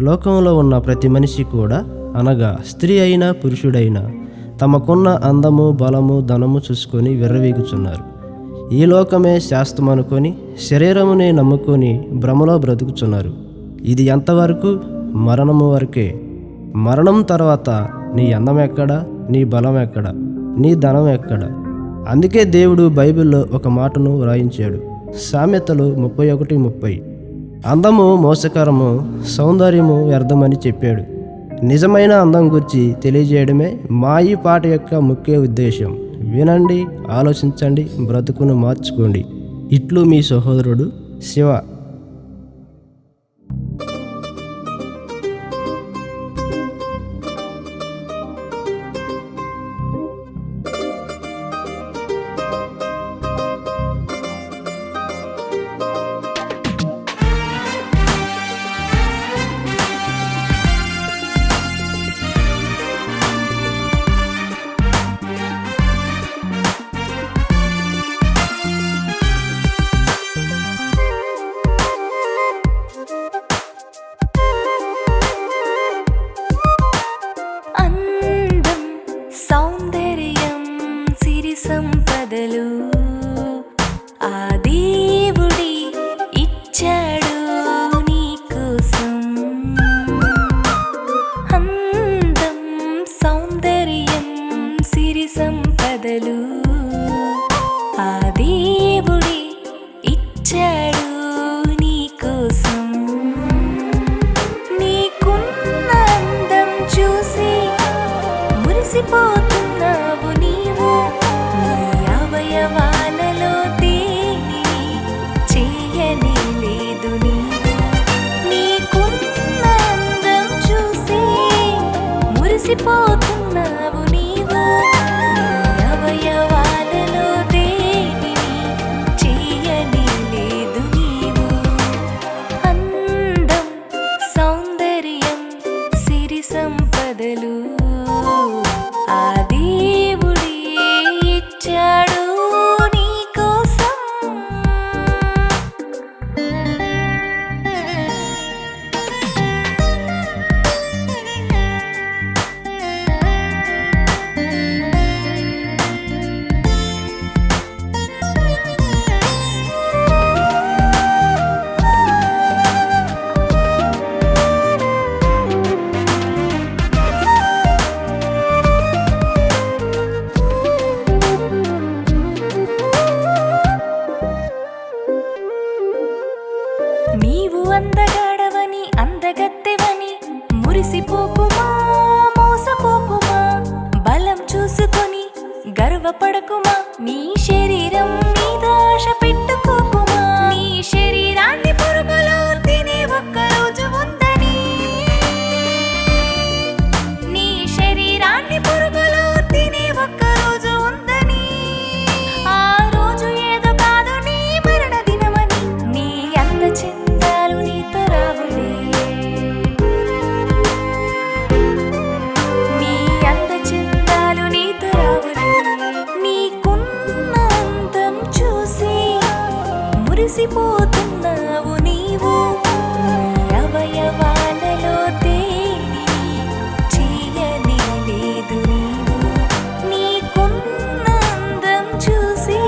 లోకంలో ఉన్న ప్రతి మనిషి కూడా అనగా స్త్రీ అయినా పురుషుడైనా తమకున్న అందము బలము ధనము చూసుకొని విర్రవీగుచున్నారు. ఈ లోకమే శాస్త్రం అనుకొని శరీరమునే నమ్ముకొని భ్రమలో బ్రతుకుచున్నారు. ఇది ఎంతవరకు? మరణము వరకే. మరణం తర్వాత నీ అందం ఎక్కడ? నీ బలం ఎక్కడ? నీ ధనం ఎక్కడ? అందుకే దేవుడు బైబిల్లో ఒక మాటను వ్రాయించాడు. సామెతలు ముప్పై ఒకటి ముప్పై. అందము మోసకరము సౌందర్యము వ్యర్థమని చెప్పాడు. నిజమైన అందం గురించి తెలియజేయడమే మా ఈ పాట యొక్క ముఖ్య ఉద్దేశం వినండి ఆలోచించండి బ్రతుకును మార్చుకోండి. ఇట్లు మీ సహోదరుడు శివ. మురిసిపోతున్నావు గర్వపడకుమా మీ శరీరం? మురిసిపోతున్నావు నీవు. అవయవాలలో దేనిని చేయనే లేదు నీవు. నీకున్న అందం చూసి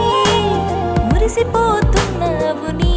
మురిసిపోతున్నావు నీ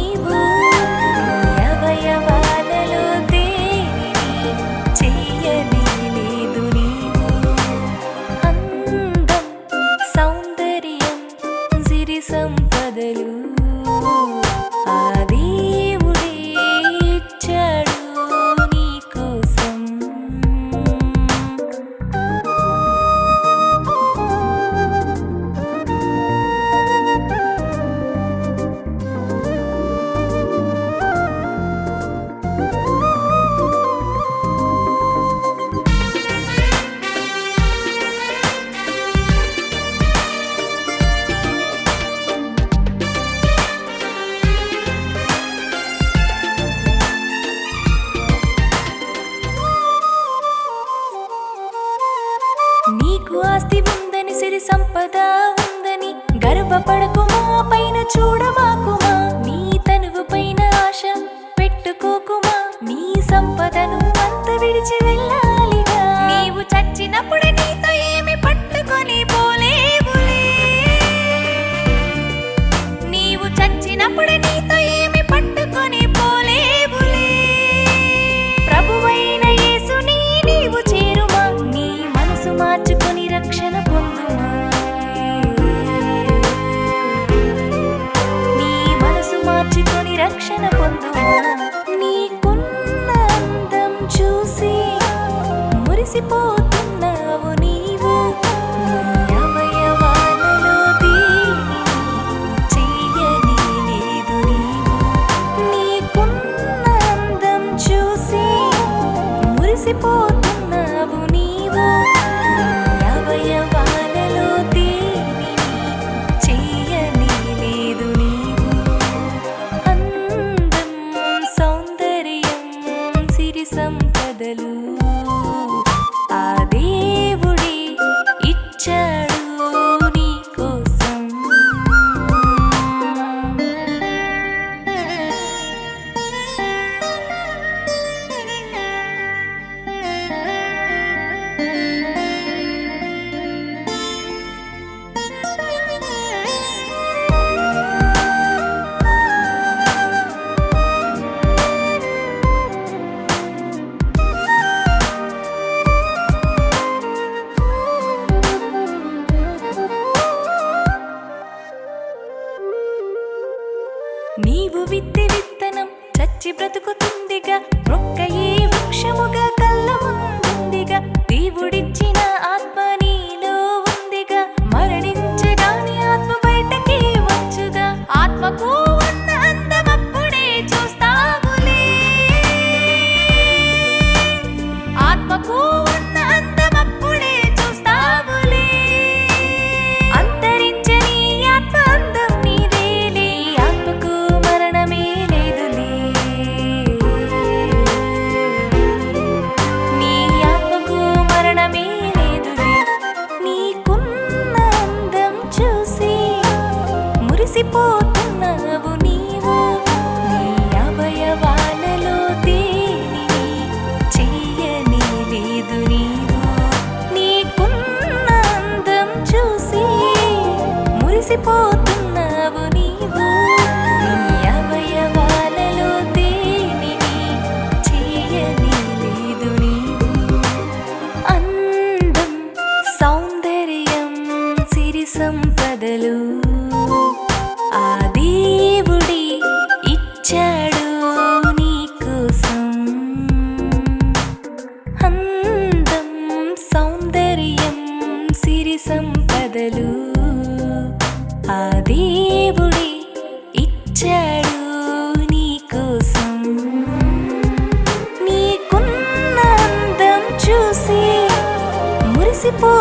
సంపద ఉందని గర్వపడకుమా పైన చూడమాకుమా? నీ తనువు పైన ఆశ పెట్టుకోకుమా? నీ సంపదను అంత విడిచి వెళ్ళాలి నీవు చచ్చినప్పుడు నీతో ఏమి పట్టుకొని పోలేవులే. నీవు చచ్చినప్పుడు నీతో ఏమి పట్టుకొని పోలేవులే. ప్రభువైన యేసుని నీవు చేరుమా? నీ మనసు మార్చుకొని రక్షణ పొందుమా? ರಕ್ಷಣ ಪೊಂದುವ పొందిగా మొక్కయే వృక్షముగా మరిచిపోతున్నావు నీవు. నీ అవయవాలలో దేనిని చేయని లేదు నీవు. అందం సౌందర్యం సిరి సంపదలు వచ్చాడు నీకోసం. నీకున్న చూసి మురిసిపో